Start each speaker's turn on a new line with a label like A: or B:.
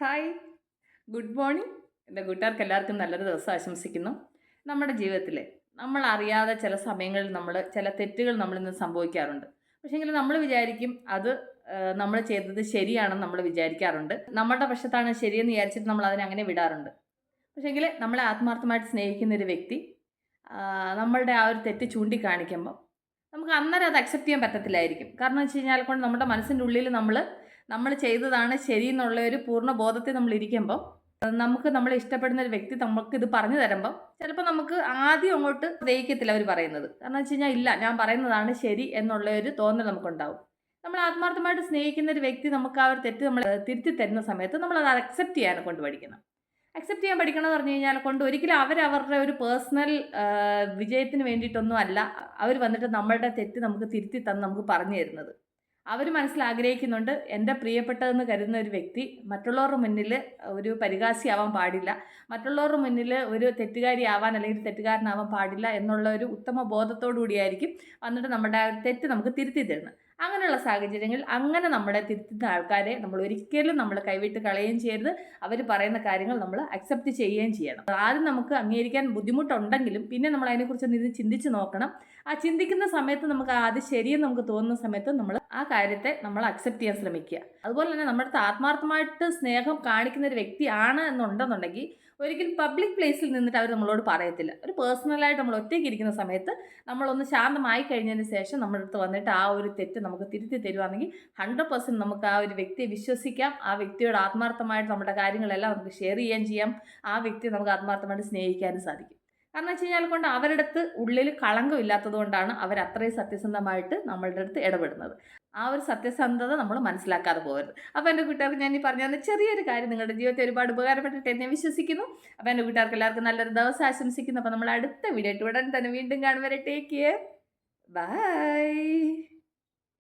A: Hi good morning എന്റെ കൂട്ടുകാർക്ക് എല്ലാവർക്കും നല്ലൊരു ദിവസം ആശംസിക്കുന്നു. നമ്മുടെ ജീവിതത്തിൽ നമ്മൾ അറിയാതെ ചില സമയങ്ങളിൽ നമ്മൾ ചില തെറ്റുകൾ നമ്മളിന്ന് സംഭവിക്കാറുണ്ട്. പക്ഷേങ്കിൽ നമ്മൾ വിചാരിക്കും അത് നമ്മൾ ചെയ്തത് ശരിയാണെന്ന് നമ്മൾ വിചാരിക്കാറുണ്ട്. നമ്മുടെ പക്ഷത്താണ് ശരിയെന്ന് വിചാരിച്ചിട്ട് നമ്മൾ അതിനെ അങ്ങനെ വിടാറുണ്ട്. പക്ഷേങ്കിൽ നമ്മളെ ആത്മാർത്ഥമായിട്ട് സ്നേഹിക്കുന്ന ഒരു വ്യക്തി നമ്മളുടെ ആ ഒരു തെറ്റ് ചൂണ്ടിക്കാണിക്കുമ്പോൾ നമുക്ക് അന്നേരം അത് അക്സെപ്റ്റ് ചെയ്യാൻ പറ്റത്തില്ലായിരിക്കും. കാരണം വെച്ച് കഴിഞ്ഞാൽ കൊണ്ട് നമ്മുടെ മനസ്സിന്റെ ഉള്ളിൽ നമ്മൾ നമ്മൾ ചെയ്തതാണ് ശരി എന്നുള്ള ഒരു പൂർണ ബോധത്തിൽ നമ്മൾ ഇരിക്കുമ്പോൾ നമുക്ക് നമ്മളെ ഇഷ്ടപ്പെടുന്ന ഒരു വ്യക്തി നമുക്ക് ഇത് പറഞ്ഞു തരുമ്പോൾ ചിലപ്പോൾ നമുക്ക് ആദ്യം അങ്ങോട്ട് ദഹിക്കത്തില്ല അവർ പറയുന്നത്. കാരണം വെച്ച് കഴിഞ്ഞാൽ ഇല്ല ഞാൻ പറയുന്നതാണ് ശരി എന്നുള്ള ഒരു തോന്നൽ നമുക്കുണ്ടാവും. നമ്മൾ ആത്മാർത്ഥമായിട്ട് സ്നേഹിക്കുന്ന ഒരു വ്യക്തി നമുക്ക് ആ ഒരു തെറ്റ് നമ്മൾ തിരുത്തി തരുന്ന സമയത്ത് നമ്മൾ അത് അക്സെപ്റ്റ് ചെയ്യാൻ കൊണ്ട് പഠിക്കണം അക്സെപ്റ്റ് ചെയ്യാൻ പഠിക്കണം എന്ന് പറഞ്ഞു കഴിഞ്ഞാൽ കൊണ്ട് ഒരിക്കലും അവർ അവരുടെ ഒരു പേഴ്സണൽ വിജയത്തിന് വേണ്ടിയിട്ടൊന്നും അല്ല അവർ വന്നിട്ട് നമ്മളുടെ തെറ്റ് നമുക്ക് തിരുത്തി തന്ന് നമുക്ക് പറഞ്ഞു തരുന്നത്. അവർ മനസ്സിൽ ആഗ്രഹിക്കുന്നുണ്ട് എന്റെ പ്രിയപ്പെട്ടതെന്ന് കരുതുന്ന ഒരു വ്യക്തി മറ്റുള്ളവരുടെ മുന്നിൽ ഒരു പരിഹാസിയാവാൻ പാടില്ല. മറ്റുള്ളവരുടെ മുന്നിൽ ഒരു തെറ്റുകാരിയാവാൻ അല്ലെങ്കിൽ തെറ്റുകാരനാവാൻ പാടില്ല എന്നുള്ള ഒരു ഉത്തമ ബോധത്തോടു കൂടിയായിരിക്കും വന്നിട്ട് നമ്മുടെ തെറ്റ് നമുക്ക് തിരുത്തി തരുന്നത്. അങ്ങനെയുള്ള സാഹചര്യങ്ങളിൽ അങ്ങനെ നമ്മുടെ തിരുത്തുന്ന ആൾക്കാരെ നമ്മൾ ഒരിക്കലും നമ്മൾ കൈവിട്ട് കളയുകയും ചെയ്യരുത്. അവർ പറയുന്ന കാര്യങ്ങൾ നമ്മൾ അക്സെപ്റ്റ് ചെയ്യുകയും ചെയ്യണം. ആദ്യം നമുക്ക് അംഗീകരിക്കാൻ ബുദ്ധിമുട്ടുണ്ടെങ്കിലും പിന്നെ നമ്മൾ അതിനെക്കുറിച്ച് നിന്ന് ചിന്തിച്ച് നോക്കണം. ആ ചിന്തിക്കുന്ന സമയത്ത് നമുക്ക് ആദ്യം ശരിയെന്ന് നമുക്ക് തോന്നുന്ന സമയത്ത് നമ്മൾ ആ കാര്യത്തെ നമ്മൾ അക്സെപ്റ്റ് ചെയ്യാൻ ശ്രമിക്കുക. അതുപോലെ തന്നെ നമ്മുടെ ആത്മാർത്ഥമായിട്ട് സ്നേഹം കാണിക്കുന്ന ഒരു വ്യക്തിയാണ് എന്നുണ്ടെന്നുണ്ടെങ്കിൽ ഒരിക്കലും പബ്ലിക് പ്ലേസിൽ നിന്നിട്ട് അവർ നമ്മളോട് പറയത്തില്ല. ഒരു പേഴ്സണലായിട്ട് നമ്മൾ ഒറ്റയ്ക്ക് ഇരിക്കുന്ന സമയത്ത് നമ്മളൊന്ന് ശാന്തമായി കഴിഞ്ഞതിന് ശേഷം നമ്മുടെ അടുത്ത് വന്നിട്ട് ആ ഒരു തെറ്റ് നമുക്ക് തിരുത്തി തരുവാണെങ്കിൽ ഹൺഡ്രഡ് പെർസെന്റ് നമുക്ക് ആ ഒരു വ്യക്തിയെ വിശ്വസിക്കാം. ആ വ്യക്തിയോട് ആത്മാർത്ഥമായിട്ട് നമ്മുടെ കാര്യങ്ങളെല്ലാം നമുക്ക് ഷെയർ ചെയ്യാൻ ചെയ്യാം. ആ വ്യക്തിയെ നമുക്ക് ആത്മാർത്ഥമായിട്ട് സ്നേഹിക്കാനും സാധിക്കും. കാരണം വെച്ച് കഴിഞ്ഞാൽ കൊണ്ട് അവരുടെ അടുത്ത് ഉള്ളിൽ കളങ്കം ഇല്ലാത്തത് കൊണ്ടാണ് അവർ അത്രയും സത്യസന്ധമായിട്ട് നമ്മളുടെ അടുത്ത് ഇടപെടുന്നത്. ആ ഒരു സത്യസന്ധത നമ്മൾ മനസ്സിലാക്കാതെ പോകരുത്. അപ്പോൾ എന്റെ കൂട്ടുകാർക്ക് ഞാൻ ഈ പറഞ്ഞു ചെറിയൊരു കാര്യം നിങ്ങളുടെ ജീവിതത്തിൽ ഒരുപാട് ഉപകാരപ്പെട്ടിട്ട് എന്നെ വിശ്വസിക്കുന്നു. അപ്പോൾ എന്റെ കൂട്ടുകാർക്ക് എല്ലാവർക്കും നല്ലൊരു ദിവസം ആശംസിക്കുന്നു. അപ്പോൾ നമ്മൾ അടുത്ത വീഡിയോ ഇട്ട് ഉടൻ തന്നെ വീണ്ടും കാണുവരെ ടേക്ക് കെയർ ബൈ